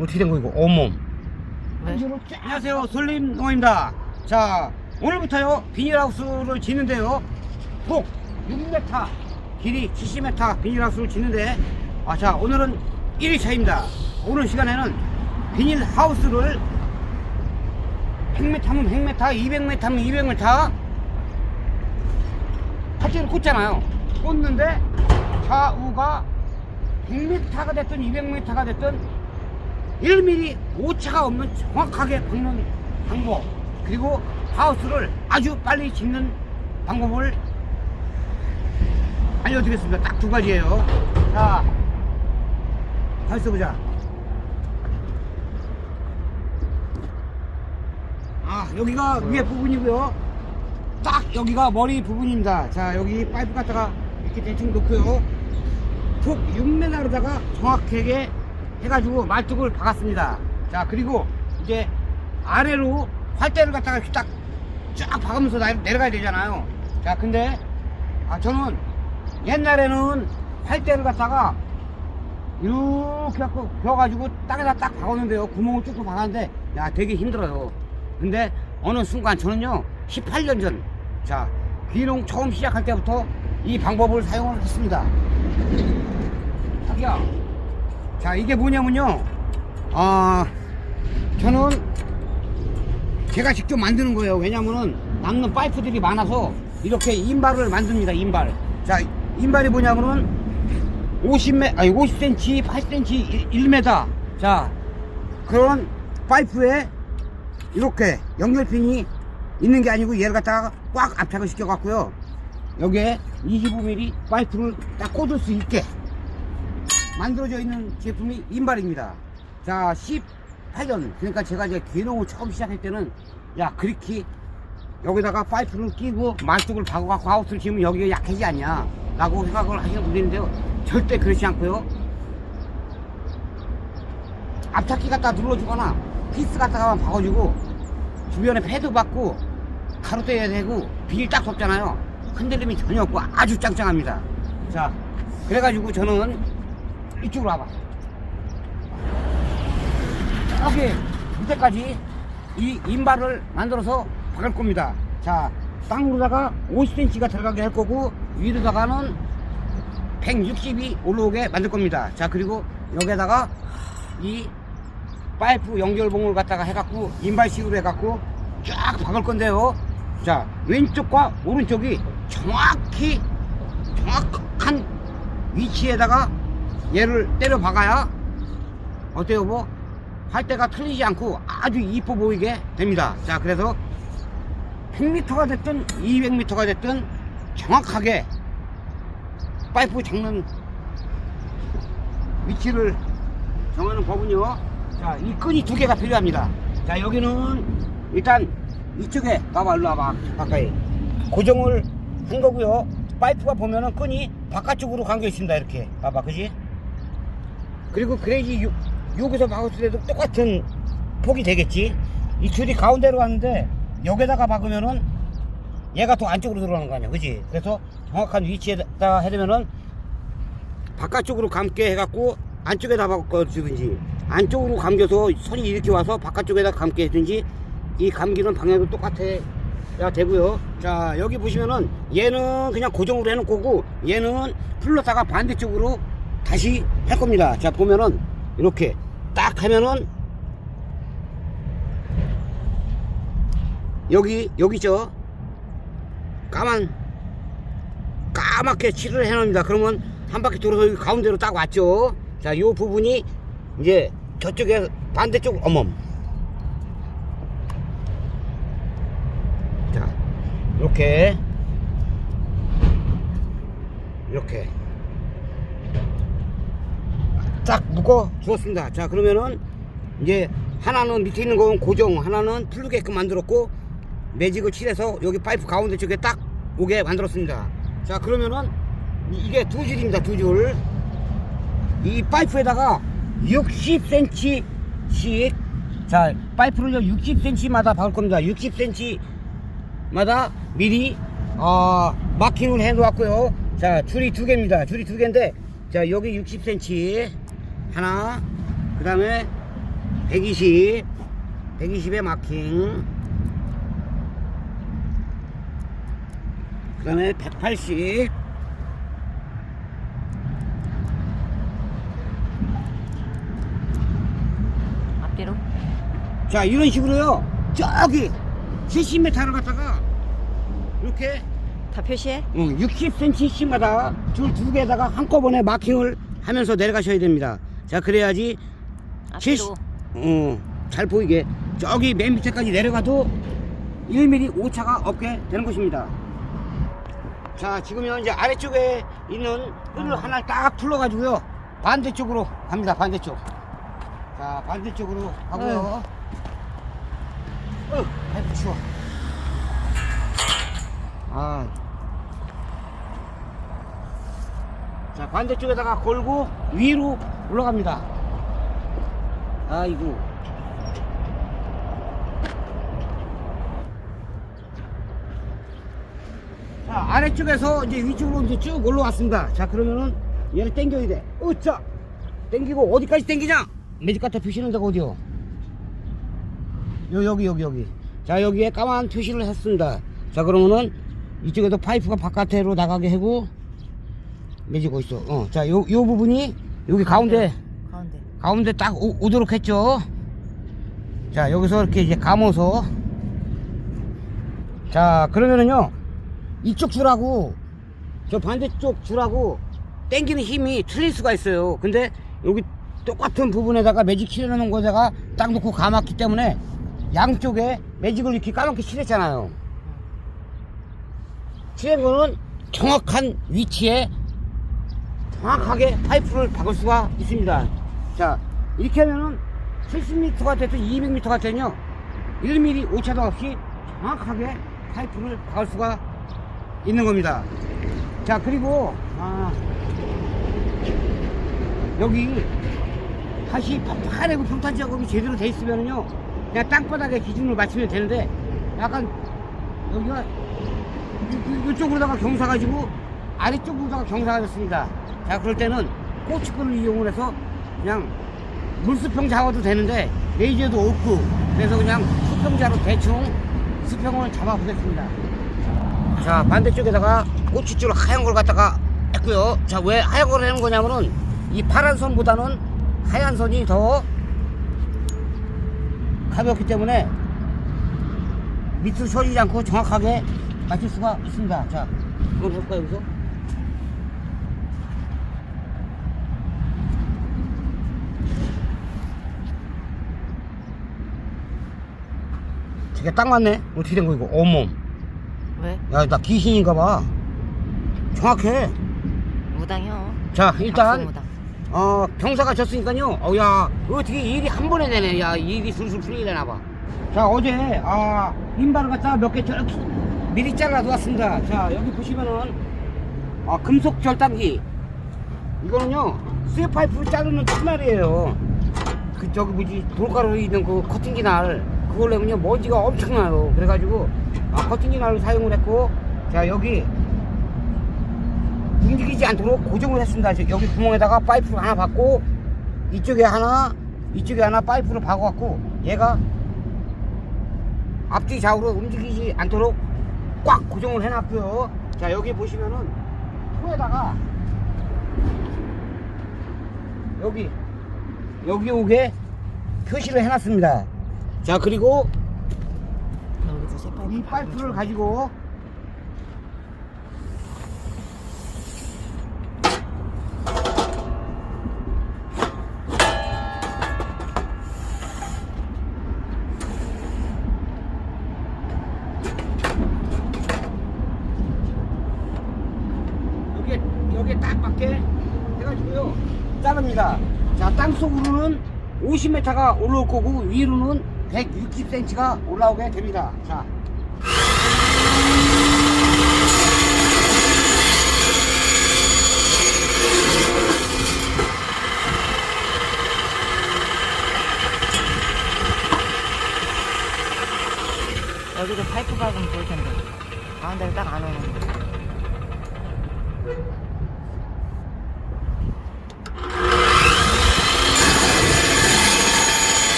어떻게 된 거이고 온몸 네. 안녕하세요. 솔림 농어입니다. 자 오늘부터요 비닐하우스를 짓는데요. 폭 6m 길이 70m 비닐하우스를 짓는데 아, 자 오늘은 1일차입니다. 오늘 시간에는 비닐하우스를 100m면 100m 200m면 200m 파티를 꽂잖아요. 꽂는데 좌우가 100m가 됐든 200m가 됐든 1mm 오차가 없는 정확하게 박는 방법 그리고 하우스를 아주 빨리 짓는 방법을 알려드리겠습니다. 딱 두 가지예요. 자 하우스 보자. 아 여기가 위에 부분이고요. 딱 여기가 머리 부분입니다. 자 여기 파이프 갖다가 이렇게 대충 놓고요. 폭 6m로다가 정확하게 해가지고 말뚝을 박았습니다. 자 그리고 이제 아래로 활대를 갖다가 이렇게 딱 쫙 박으면서 나- 내려가야 되잖아요. 자 근데 아 저는 옛날에는 활대를 갖다가 이렇게 갖고 벼가지고 땅에다 딱 박았는데요. 구멍을 뚫고 박았는데 야 되게 힘들어요. 근데 어느 순간 저는요 18년 전 자 귀농 처음 시작할 때부터 이 방법을 사용을 했습니다. 자기야 자 이게 뭐냐면요. 아 저는 제가 직접 만드는 거예요. 왜냐면은 남는 파이프들이 많아서 이렇게 인발을 만듭니다 인발. 자 인발이 뭐냐면은 50m 아니 50cm 80cm 1m 자 그런 파이프에 이렇게 연결핀이 있는 게 아니고 얘를 갖다가 꽉 압착을 시켜 갖고요. 여기에 25mm 파이프를 딱 꽂을 수 있게 만들어져 있는 제품이 인발입니다. 자, 18년. 그러니까 제가 이제 귀농을 처음 시작할 때는, 야, 그렇게 여기다가 파이프를 끼고 말뚝을 박아갖고 하우스를 지으면 여기가 약해지지 않냐. 라고 생각을 하시는 분들이 있는데요. 절대 그렇지 않고요. 앞차키 갖다 눌러주거나 피스 갖다가 박아주고 주변에 패드 받고 가로대야 되고 비닐 딱 덮잖아요. 흔들림이 전혀 없고 아주 짱짱합니다. 자, 그래가지고 저는 이쪽으로 와봐. 여기 밑에까지 이 인발을 만들어서 박을 겁니다. 자, 땅으로다가 50cm가 들어가게 할 거고 위로다가는 160이 올라오게 만들 겁니다. 자, 그리고 여기에다가 이 파이프 연결봉을 갖다가 해갖고 인발식으로 해갖고 쫙 박을 건데요. 자, 왼쪽과 오른쪽이 정확히 정확한 위치에다가 얘를 때려 박아야 어때요 뭐 할 때가 틀리지 않고 아주 이뻐 보이게 됩니다. 자 그래서 100m가 됐든 200m가 됐든 정확하게 파이프 장는 위치를 정하는 법은요. 자이 끈이 두 개가 필요합니다. 자 여기는 일단 이쪽에 봐봐 일로 와봐 가까이. 고정을 한 거고요. 파이프가 보면은 끈이 바깥쪽으로 감겨 있습니다 이렇게. 봐봐 그지 그리고 그래야지 요, 여기서 박았을 때도 똑같은 폭이 되겠지. 이 줄이 가운데로 왔는데 여기다가 박으면은 얘가 더 안쪽으로 들어가는 거 아니야. 그지? 그래서 정확한 위치에다 해두면은 바깥쪽으로 감게 해갖고 안쪽에다 박아주든지 안쪽으로 감겨서 선이 이렇게 와서 바깥쪽에다 감게 해든지 이 감기는 방향도 똑같아야 되고요. 자 여기 보시면은 얘는 그냥 고정으로 해놓을 거고 얘는 풀렀다가 반대쪽으로 다시 할 겁니다. 자 보면은 이렇게 딱 하면은 여기 여기죠? 까만 까맣게 칠을 해 놓습니다. 그러면 한 바퀴 돌아서 여기 가운데로 딱 왔죠? 자요 부분이 이제 저쪽에 반대쪽 어멈. 자 이렇게. 이렇게 딱 묶어. 주었습니다. 자 그러면은 이제 하나는 밑에 있는 건 고정 하나는 풀르게끔 만들었고 매직을 칠해서 여기 파이프 가운데 쪽에 딱 오게 만들었습니다. 자 그러면은 이- 이게 두 줄입니다 두줄 이 파이프에다가 60cm씩 자 파이프를 60cm마다 박을 겁니다. 60cm마다 미리 어, 마킹을 해 놓았고요. 자 줄이 두 개입니다. 줄이 두 개인데 자 여기 60cm 하나 그 다음에 120 120에 마킹 그 다음에 180 앞뒤로. 자 이런 식으로요 저기 70m를 갖다가 이렇게 다 표시해? 60cm씩마다 줄 두 개에다가 한꺼번에 마킹을 하면서 내려가셔야 됩니다 자 그래야지 앞뒤로. 어, 잘 보이게 저기 맨 밑에까지 내려가도 1mm 오차가 없게 되는 것입니다. 자 지금은 이제 아래쪽에 있는 끈을 하나 딱 풀러가지고요. 반대쪽으로 갑니다 반대쪽. 자 반대쪽으로 가고요. 어, 아이고 추워. 아. 자 반대쪽에다가 걸고 위로 올라갑니다. 아이고. 자 아래쪽에서 이제 위쪽으로 이제 쭉 올라왔습니다. 자 그러면은 얘를 당겨야 돼. 으짜 당기고 어디까지 당기냐? 매직 갖다 표시는 데가 어디요? 요 여기 여기 여기. 자 여기에 까만 표시를 했습니다. 자 그러면은 이쪽에도 파이프가 바깥으로 나가게 하고 매지고 있어 어 자 요 요 부분이 여기 가운데 가운데. 가운데 딱 오, 오도록 했죠. 자, 여기서 이렇게 이제 감아서. 자, 그러면은요, 이쪽 줄하고, 저 반대쪽 줄하고, 당기는 힘이 틀릴 수가 있어요. 근데 여기 똑같은 부분에다가 매직 칠해놓은 거에다가 딱 놓고 감았기 때문에 양쪽에 매직을 이렇게 까맣게 칠했잖아요. 칠한 거는 정확한 위치에 정확하게 파이프를 박을 수가 있습니다. 자, 이렇게 하면은 70m가 됐든 200m가 되면요. 1mm 오차도 없이 정확하게 파이프를 박을 수가 있는 겁니다. 자, 그리고, 아, 여기 다시 파래고 평탄 작업이 제대로 돼 있으면요. 그냥 땅바닥에 기준을 맞추면 되는데 약간 여기가 이쪽으로다가 경사 가지고 아래쪽으로다가 경사가 됐습니다. 자 그럴 때는 꼬치끈을 이용을 해서 그냥 물수평 잡아도 되는데 레이저도 없고 그래서 그냥 수평자로 대충 수평을 잡아 보겠습니다. 자 반대쪽에다가 꼬치줄 하얀 걸 갖다가 했고요. 자 왜 하얀 걸 하는 거냐면은 이 파란 선보다는 하얀 선이 더 가볍기 때문에 밑으로 쳐지지 않고 정확하게 맞출 수가 있습니다. 자, 이걸 볼까요, 여기서? 되게 딱 맞네. 어떻게 된 거, 이거? 온몸. 왜? 야, 나 귀신인가 봐. 정확해. 무당이요. 자, 일단, 박수무당. 어, 경사가 졌으니까요. 어, 야, 어떻게 일이 한 번에 되네. 야, 일이 술술 풀리려나 봐. 자, 어제, 아, 인발을 갖다가 몇개 저렇게 미리 잘라 놓았습니다. 자, 여기 보시면은, 아, 금속 절단기. 이거는요, 쇠파이프를 자르는 칼날이에요. 그, 저기 뭐지, 돌가루 있는 그 커팅기 날. 그걸 내면요, 먼지가 엄청나요. 그래가지고, 아, 커팅기 날을 사용을 했고, 자, 여기, 움직이지 않도록 고정을 했습니다. 저 여기 구멍에다가 파이프를 하나 받고 이쪽에 하나 이쪽에 하나 파이프를 박아갖고 얘가 앞뒤 좌우로 움직이지 않도록 꽉 고정을 해놨고요. 자 여기 보시면은 토에다가 여기 여기 오게 표시를 해놨습니다. 자 그리고 여기서 새 파이프. 이 파이프를 가지고 여기에 여기에 딱 맞게 해가지고요 자릅니다. 자 땅속으로는 50m가 올라올 거고 위로는 160cm가 올라오게 됩니다. 자. 여기도 파이프 박으면 좋을 텐데. 가운데를 딱 안 오는 거.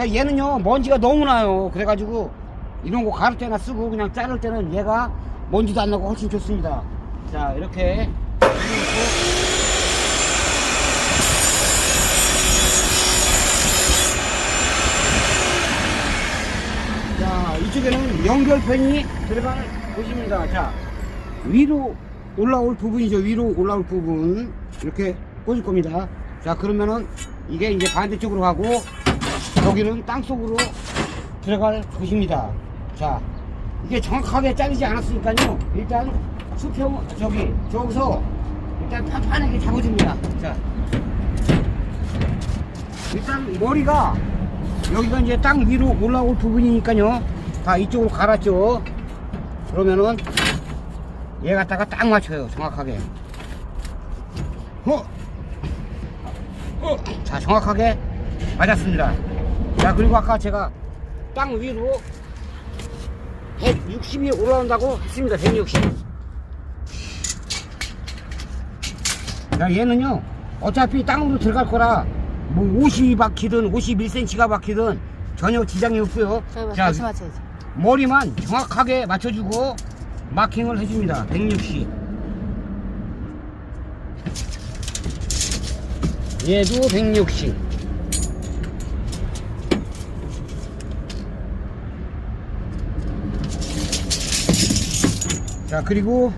아, 자, 얘는요, 먼지가 너무 나요. 그래가지고, 이런 거 가를 때나 쓰고, 그냥 자를 때는 얘가 먼지도 안 나고 훨씬 좋습니다. 자, 이렇게. 자, 이쪽에는 연결편이 들어가는 곳입니다. 자, 위로 올라올 부분이죠. 위로 올라올 부분. 이렇게 꽂을 겁니다. 자, 그러면은 이게 이제 반대쪽으로 가고, 여기는 땅 속으로 들어갈 곳입니다. 자, 이게 정확하게 잘리지 않았으니까요. 일단 수평, 저기, 저기서 일단 판판하게 잡아줍니다. 자, 일단 머리가 여기가 이제 땅 위로 올라올 부분이니까요. 다 이쪽으로 갈았죠. 그러면은 얘 갖다가 딱 맞춰요. 정확하게. 어? 어? 자, 정확하게 맞았습니다. 자, 그리고 아까 제가 땅 위로 160이 올라온다고 했습니다. 160. 자, 얘는요, 어차피 땅으로 들어갈 거라, 뭐 50이 박히든 51cm가 박히든 전혀 지장이 없고요. 자, 맞춰야지. 머리만 정확하게 맞춰주고 마킹을 해줍니다. 160. 얘도 160. 자, 그리고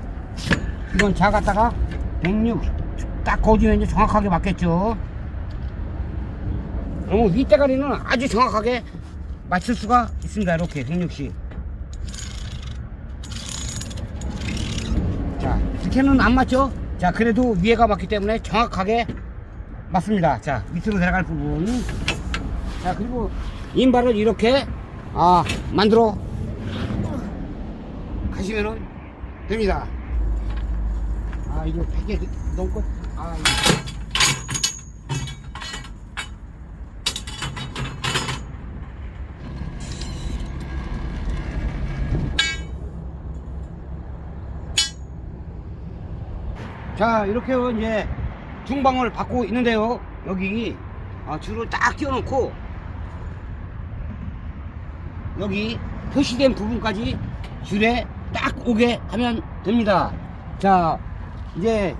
이건 작았다가 106. 딱 거기에 이제 정확하게 맞겠죠. 너무 윗대가리는 아주 정확하게 맞출 수가 있습니다. 이렇게 160. 자, 밑에는 안 맞죠? 자, 그래도 위에가 맞기 때문에 정확하게 맞습니다. 자, 밑으로 내려갈 부분. 자, 그리고 인발을 이렇게 아, 만들어 가시면은 됩니다. 아, 이거 되게 넘고 아, 이거. 자 이렇게 이제 중방을 받고 있는데요 여기 아, 줄을 딱 끼워놓고 여기 표시된 부분까지 줄에 딱 오게 하면 됩니다. 자 이제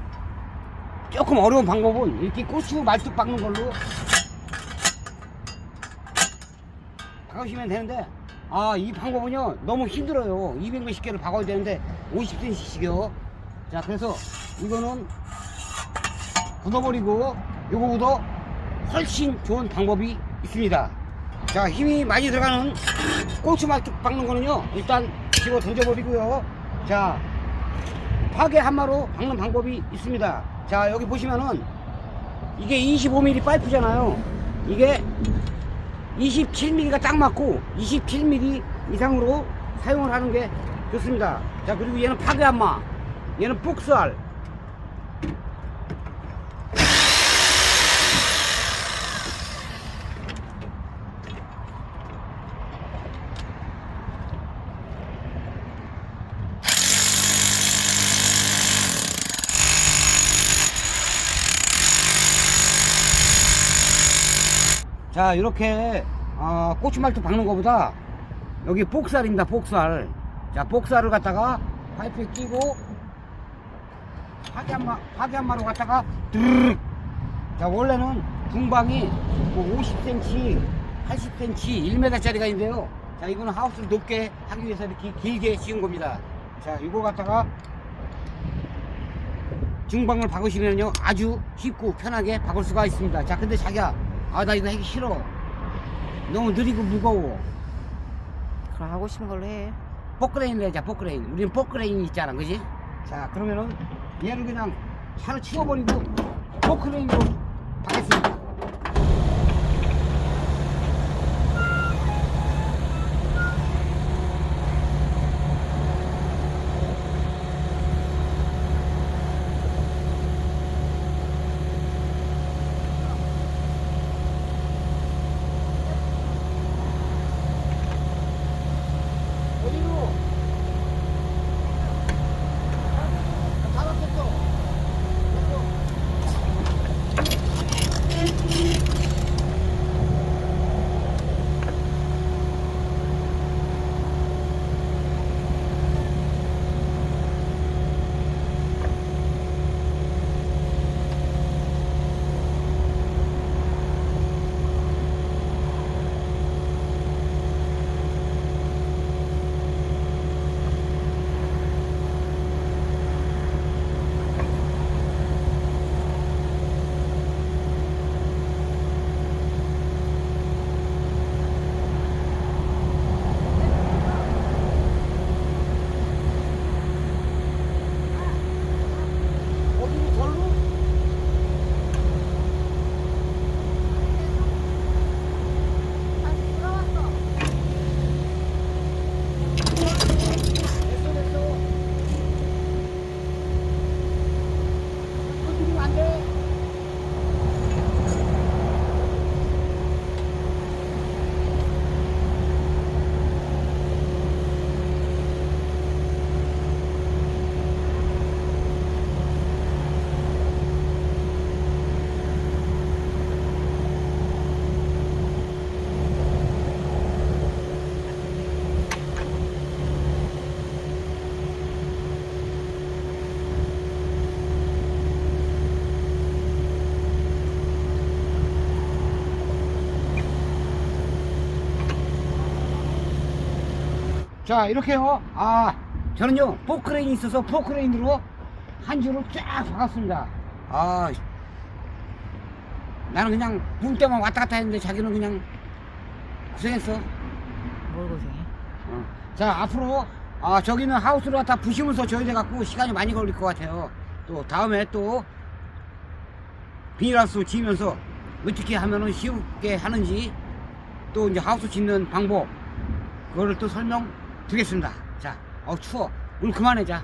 조금 어려운 방법은 이렇게 고추 말뚝 박는 걸로. 박으시면 되는데 아 이 방법은요 너무 힘들어요. 200몇십 개를 박아야 되는데 50cm씩이요. 자 그래서 이거는 걷어버리고 요거보다 훨씬 좋은 방법이 있습니다. 자 힘이 많이 들어가는 고추 말뚝 박는 거는요 일단 집어 던져버리고요. 자 파괴 한마로 박는 방법이 있습니다. 자 여기 보시면은 이게 25mm 파이프잖아요. 이게 27mm가 딱 맞고 27mm 이상으로 사용을 하는 게 좋습니다. 자 그리고 얘는 파괴 한마 얘는 복수알 자 이렇게 어, 고추말뚝 박는 것보다 여기 복살입니다 복살. 자 복살을 갖다가 파이프에 끼고 파괴한마 파괴한마로 갖다가 드르륵. 자 원래는 중방이 뭐 50cm 80cm 1m짜리가 있는데요. 자 이거는 하우스를 높게 하기 위해서 이렇게 길게 지은 겁니다. 자 이거 갖다가 중방을 박으시면요 아주 쉽고 편하게 박을 수가 있습니다. 자 근데 자기야 아 나 이거 하기 싫어. 너무 느리고 무거워. 그럼 하고 싶은 걸로 해. 포크레인을 해자 포크레인. 우리는 포크레인 있잖아 그지? 자 그러면은 얘를 그냥 차로 치워버리고 포크레인으로 박겠습니다 자 이렇게요 아 저는요 포크레인이 있어서 포크레인으로 한 줄을 쫙 박았습니다 아 나는 그냥 부을 때만 왔다 갔다 했는데 자기는 그냥 고생했어 뭘 고생해? 어. 자 앞으로 아 저기는 하우스를 갖다 부시면서 줘야 돼 갖고 시간이 많이 걸릴 것 같아요 또 다음에 또 비닐하우스 지으면서 어떻게 하면은 쉽게 하는지 또 이제 하우스 짓는 방법 그거를 또 설명 드리겠습니다. 자 어 추워. 오늘 그만해 자